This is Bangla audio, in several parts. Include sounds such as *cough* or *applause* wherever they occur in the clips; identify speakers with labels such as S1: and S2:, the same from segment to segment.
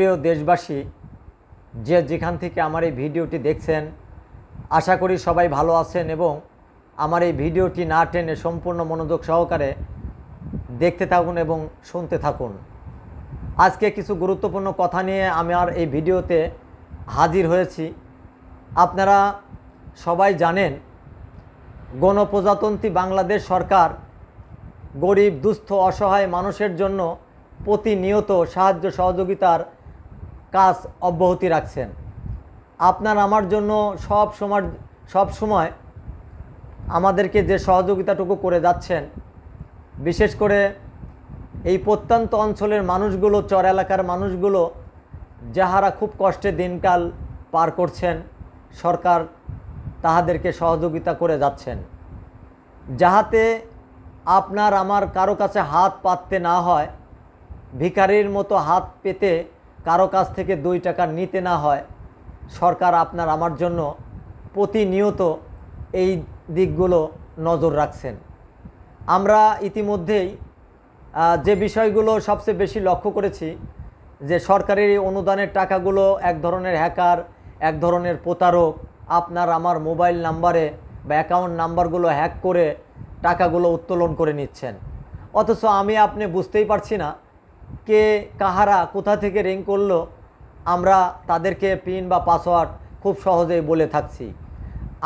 S1: সুপ্রিয় দেশবাসী, যে যেখান থেকে আমার এই ভিডিওটি দেখছেন, আশা করি সবাই ভালো আছেন এবং আমার এই ভিডিওটি না টেনে সম্পূর্ণ মনোযোগ সহকারে দেখতে থাকুন এবং শুনতে থাকুন। আজকে কিছু গুরুত্বপূর্ণ কথা নিয়ে আমি আর এই ভিডিওতে হাজির হয়েছি। আপনারা সবাই জানেন, গণপ্রজাতন্ত্রী বাংলাদেশ সরকার গরিব, দুস্থ, অসহায় মানুষের জন্য প্রতিনিয়ত সাহায্য সহযোগিতার কাজ অব্যাহতি রাখছেন। আপনার আমার জন্য সব সময় সব সময় আমাদেরকে যে সহযোগিতাটুকু করে যাচ্ছেন, বিশেষ করে এই প্রত্যন্ত অঞ্চলের মানুষগুলো, চর এলাকার মানুষগুলো, যাহারা খুব কষ্টে দিনকাল পার করছেন, সরকার তাহাদেরকে সহযোগিতা করে যাচ্ছেন। যাহাতে আপনার আমার কারও কাছে হাত পাততে না হয়, ভিখারির মতো হাত পেতে কারও কাছ থেকে দুই টাকা নিতে না হয়, সরকার আপনার আমার জন্য প্রতিনিয়ত এই দিকগুলো নজর রাখছেন। আমরা ইতিমধ্যেই যে বিষয়গুলো সবচেয়ে বেশি লক্ষ্য করেছি, যে সরকারি অনুদানের টাকাগুলো এক ধরনের হ্যাকার, এক ধরনের প্রতারক, আপনার আমার মোবাইল নাম্বারে বা অ্যাকাউন্ট নাম্বারগুলো হ্যাক করে টাকাগুলো উত্তোলন করে নিচ্ছেন। অথচ আমি, আপনি বুঝতেই পারছি না কে কাহারা কোথা থেকে রিং করল আমরা তাদেরকে পিন বা পাসওয়ার্ড খুব সহজেই বলে থাকছি।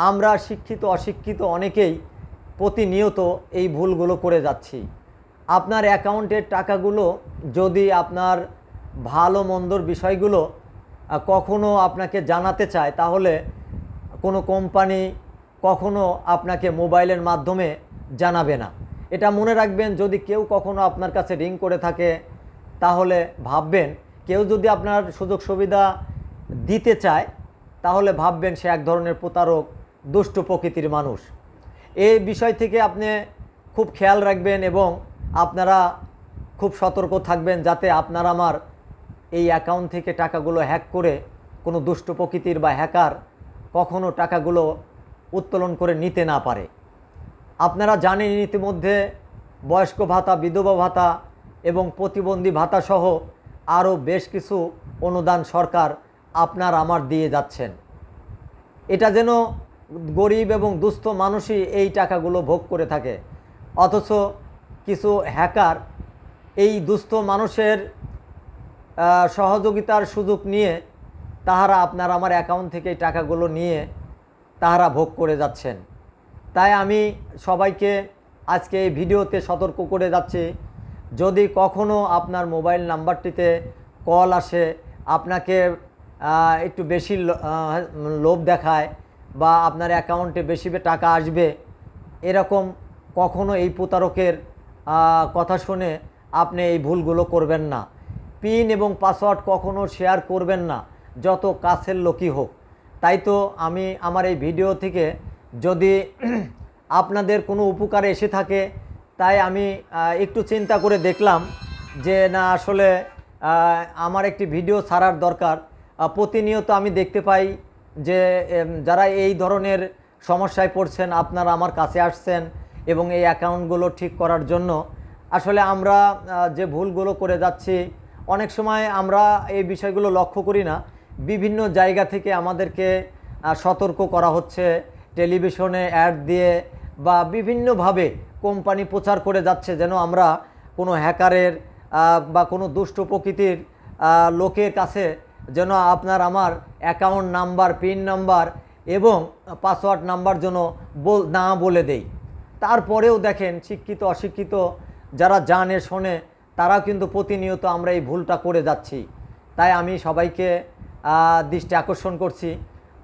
S1: আমরা শিক্ষিত অশিক্ষিত অনেকেই প্রতিনিয়ত এই ভুলগুলো করে যাচ্ছি। আপনার অ্যাকাউন্টের টাকাগুলো যদি আপনার ভালো মন্দর বিষয়গুলো আহ, কখনো আপনাকে জানাতে চায় তাহলে কোনো কোম্পানি কখনো আপনাকে মোবাইলের মাধ্যমে জানাবে না। এটা মনে রাখবেন যদি কেউ কখনো আপনার কাছে রিং করে থাকে তাহলে ভাববেন, কেউ যদি আপনার সুযোগ সুবিধা দিতে চায়, তাহলে ভাববেন সে এক ধরনের প্রতারক, দুষ্ট প্রকৃতির মানুষ। এই বিষয় থেকে আপনি খুব খেয়াল রাখবেন এবং আপনারা খুব সতর্ক থাকবেন যাতে আপনার আমার এই অ্যাকাউন্ট থেকে টাকাগুলো হ্যাক করে কোনো দুষ্ট প্রকৃতির বা হ্যাকার কখনো টাকাগুলো উত্তোলন করে নিতে না পারে। আপনারা জানেন ইতিমধ্যে বয়স্ক ভাতা, বিধবা ভাতা এবং প্রতিবন্ধী ভাতা সহ আরও বেশ কিছু অনুদান সরকার আপনার আমার দিয়ে যাচ্ছেন। এটা যেন গরিব এবং দুস্থ মানুষই এই টাকাগুলো ভোগ করে থাকে। অথচ কিছু হ্যাকার এই দুস্থ মানুষের সহযোগিতার সুযোগ নিয়ে তাহারা আপনার আমার অ্যাকাউন্ট থেকে এই টাকাগুলো নিয়ে তাহারা ভোগ করে যাচ্ছেন। তাই আমি সবাইকে আজকে এই ভিডিওতে সতর্ক করে যাচ্ছি। যদি কখনো আপনার মোবাইল নাম্বারটিতে কল আসে, আপনাকে একটু বেশি লোভ দেখায় বা আপনার অ্যাকাউন্টে বেশি টাকা আসবে, এরকম কখনো এই প্রতারকের কথা শুনে আপনি এই ভুলগুলো করবেন না। পিন এবং পাসওয়ার্ড কখনো শেয়ার করবেন না, যত কাছের লোকই হোক। তাই তো আমি আমার এই ভিডিও থেকে যদি *clears throat* আপনাদের কোনো উপকারে এসে থাকে তাই আমি একটু চিন্তা করে দেখলাম যে না, আসলে আমার একটি ভিডিও ছাড়ার দরকার। প্রতিনিয়ত আমি দেখতে পাই যে যারা এই ধরনের সমস্যায় পড়ছেন, আপনারা আমার কাছে আসছেন এবং এই অ্যাকাউন্টগুলো ঠিক করার জন্য। আসলে আমরা যে ভুলগুলো করে যাচ্ছি, অনেক সময় আমরা এই বিষয়গুলো লক্ষ্য করি না। বিভিন্ন জায়গা থেকে আমাদেরকে সতর্ক করা হচ্ছে। টেলিভিশনে অ্যাড দিয়ে বা বিভিন্নভাবে কোম্পানি প্রচার করে যাচ্ছে যেন আমরা কোনো হ্যাকারের বা কোনো দুষ্ট প্রকৃতির লোকের কাছে যেন আপনার আমার অ্যাকাউন্ট নাম্বার, পিন নাম্বার এবং পাসওয়ার্ড নাম্বার যেন বল, না বলে দেই। তারপরেও দেখেন শিক্ষিত, অশিক্ষিত যারা জানে, শোনে, তারাও কিন্তু প্রতিনিয়ত আমরা এই ভুলটা করে যাচ্ছি। তাই আমি সবাইকে দৃষ্টি আকর্ষণ করছি।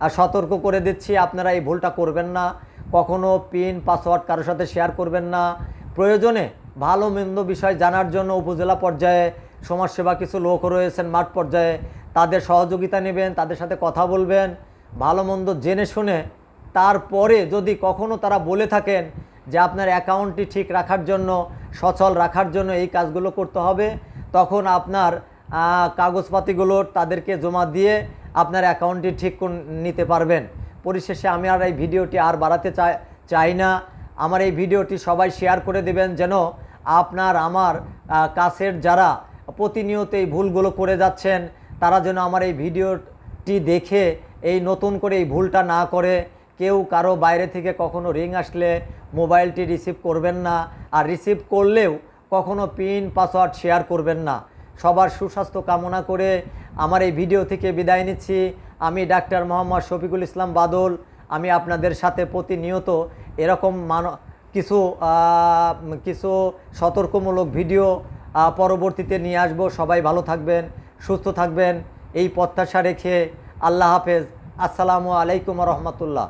S1: আর সতর্ক করে দিচ্ছি, আপনারা এই ভুলটা করবেন না। কখনো পিন, পাসওয়ার্ড কারোর সাথে শেয়ার করবেন না। প্রয়োজনে ভালো মন্দ বিষয় জানার জন্য উপজেলা পর্যায়ে সমাজসেবা কিছু লোক রয়েছেন মাঠ পর্যায়ে। তাদের সহযোগিতা নেবেন, তাদের সাথে কথা বলবেন, ভালো মন্দ জেনে শুনে। তারপরে যদি কখনো তারা বলে থাকেন যে আপনার অ্যাকাউন্টটি ঠিক রাখার জন্য, সচল রাখার জন্য এই কাজগুলো করতে হবে, তখন আপনার কাগজপাতিগুলো তাদেরকে জমা দিয়ে আপনার অ্যাকাউন্টটি ঠিক নিতে পারবেন। পরিশেষে আমি আর এই ভিডিওটি আর বাড়াতে চাই চাই না। আমার এই ভিডিওটি সবাই শেয়ার করে দেবেন যেন আপনার, আমার কাছের যারা প্রতিনিয়ত এই ভুলগুলো করে যাচ্ছেন, তারা যেন আমার এই ভিডিওটি দেখে এই নতুন করে এই ভুলটা না করে। কেউ কারও বাইরে থেকে কখনো রিং আসলে মোবাইলটি রিসিভ করবেন না আর রিসিভ করলেও কখনো পিন, পাসওয়ার্ড শেয়ার করবেন না। সবার সুস্বাস্থ্য কামনা করে আমার এই ভিডিও থেকে বিদায় নিচ্ছি। আমি ডাক্তার মোহাম্মদ শফিকুল ইসলাম বাদল, আমি আপনাদের সাথে প্রতিনিয়ত এরকম মান, কিছু কিছু সতর্কমূলক ভিডিও পরবর্তীতে নিয়ে আসব। সবাই ভালো থাকবেন, সুস্থ থাকবেন। এই প্রত্যাশা রেখে আল্লাহ হাফেজ। আসসালামু আলাইকুম রহমতুল্লাহ।